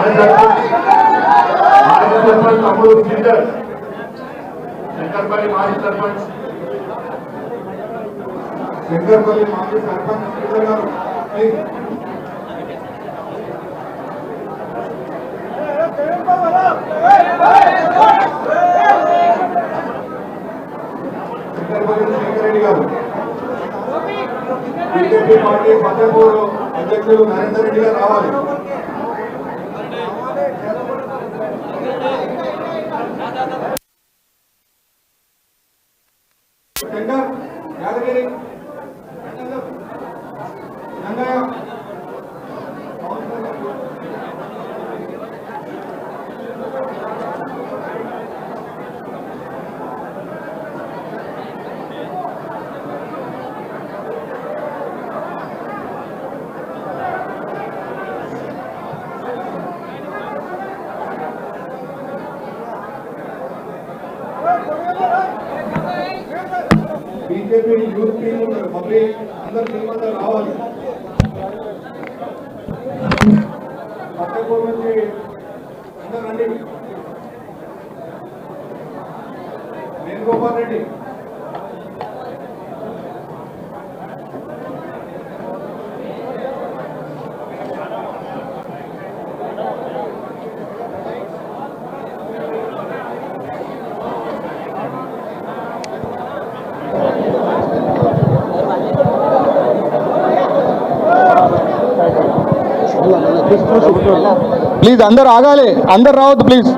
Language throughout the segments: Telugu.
మాజీ సర్పంచ్ అప్పుడు సర్పంచ్ శంకర్పల్లి మాజీ సర్పంచ్ శంకర్పల్లి మాజీ సర్పంచ్ శ్రీధర్ గారు గారు బీజేపీ పార్టీ ఫతేపూర్ అధ్యక్షులు నరేందర్ రెడ్డి గారు రావాలి Yadagiri Rangaiah. BJP youth team మళ్ళీ అందరు టీం రావాలి. పట్టకూరు నుంచి అందరు రండి. వేణుగోపాల్ రెడ్డి. ప్లీజ్ అందరు ఆగాలి. అందరు రావద్దు ప్లీజ్.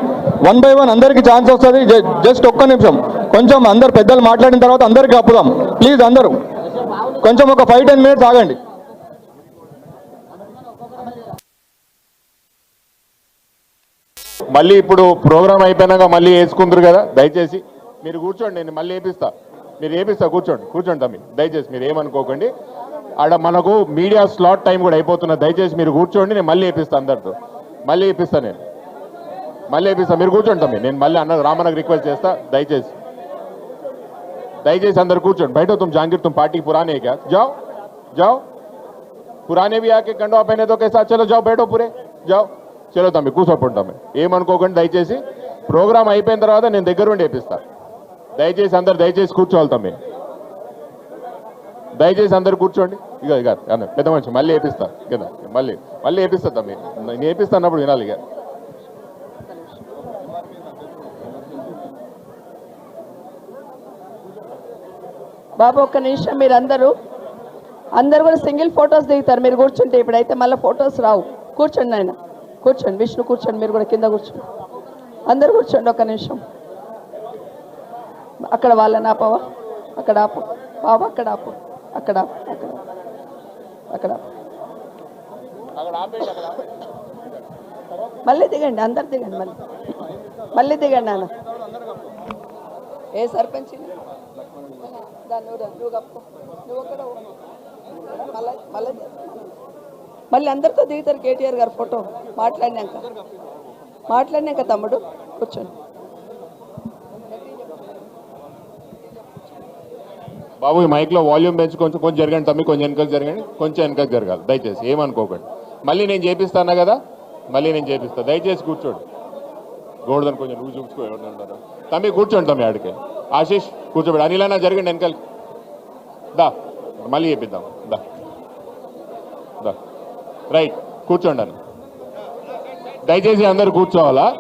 వన్ బై వన్ అందరికి ఛాన్స్ వస్తుంది. జస్ట్ ఒక్క నిమిషం. కొంచెం అందరు పెద్దలు మాట్లాడిన తర్వాత అందరికి అప్పుదాం ప్లీజ్ అందరూ. కొంచెం ఒక ఫైవ్ టెన్ మినిట్స్ ఆగండి. మళ్ళీ ఇప్పుడు ప్రోగ్రామ్ అయిపోయినాక మళ్ళీ వేసుకుందరు కదా దయచేసి. మీరు కూర్చోండి నేను మళ్ళీ వేపిస్తా. మీరు వేపిస్తా కూర్చోండి కూర్చోండి తమ్మి. దయచేసి మీరు ఏమనుకోకండి. ఆడ మనకు మీడియా స్లాట్ టైం కూడా అయిపోతున్నది దయచేసి మీరు కూర్చోండి నేను మళ్ళీ వేపిస్తా అందరితో మళ్ళీ వేపిస్తా నేను మళ్ళీ వేపిస్తా మీరు కూర్చోండి తమ్మి నేను మళ్ళీ అన్న రామన్నకు రిక్వెస్ట్ చేస్తా దయచేసి దయచేసి అందరు కూర్చోండి బయట तुम जहांगीर तुम पार्टी पुराने है क्या जाओ जाओ పురానే भी आके कंडवा पहने तो कैसा चलो जाओ बैठो पूरे जाओ చలో తమ్మి కూర్చోపండి తమ్మి ఏమనుకోకండి దయచేసి ప్రోగ్రామ్ అయిపోయిన తర్వాత నేను దగ్గర ఉండి వేపిస్తా దయచేసి అందరు దయచేసి కూర్చోవాలి తమ్మి దయచేసి అందరు కూర్చోండి. ఇక ఇక అన్న పెద్ద మనిషి మళ్ళీ వేపిస్తా కదా మళ్ళీ మళ్ళీ వేపిస్తా తమ్మి. నేను వేపిస్తా అన్నప్పుడు వినాలి ఇక బాబు ఒక్క నిమిషం మీరు అందరూ అందరు కూడా సింగిల్ ఫొటోస్ దిగుతారు. మీరు కూర్చుంటే ఇప్పుడైతే మళ్ళీ ఫొటోస్ రావు. కూర్చోండి ఆయన కూర్చోండి. విష్ణు కూర్చోండి. మీరు కూడా కింద కూర్చోండి. అందరు కూర్చోండి ఒక్క నిమిషం. అక్కడ వాళ్ళని ఆపవా? అక్కడ ఆపు. బాబు అక్కడ ఆపు. అక్కడ. అక్కడ. అక్కడ మళ్ళీ దిగండి అందరు దిగండి మళ్ళీ. మళ్ళీ దిగండి నాన్న. ఏ సర్పంచ్? నువ్వు నువ్వు మళ్ళీ మళ్ళీ అందరితో దిగుతారు కేటీఆర్ గారు ఫోటో. మాట్లాడినాక. మాట్లాడినాక తమ్ముడు కూర్చోండి. బాబు ఈ మైక్లో వాల్యూమ్ పెంచి కొంచెం కొంచెం జరగండి తమ్మి కొంచెం వెనకకు జరగండి కొంచెం వెనకకు జరగాలి. దయచేసి ఏమనుకోకండి. మళ్ళీ నేను చేపిస్తాను కదా? మళ్ళీ నేను చేపిస్తాను దయచేసి కూర్చోండి. గోడదని కొంచెం నువ్వు చూసుకో ఎవరు తమ్మి కూర్చోండి తమ్మి ఆడికి. ఆశీష్ కూర్చోబెడు. అనిలైనా జరగండి వెనకాల. దా మళ్ళీ చేపిద్దాం. దా. దా. రైట్ కూర్చోండి అని దయచేసి అందరు కూర్చోవాలా?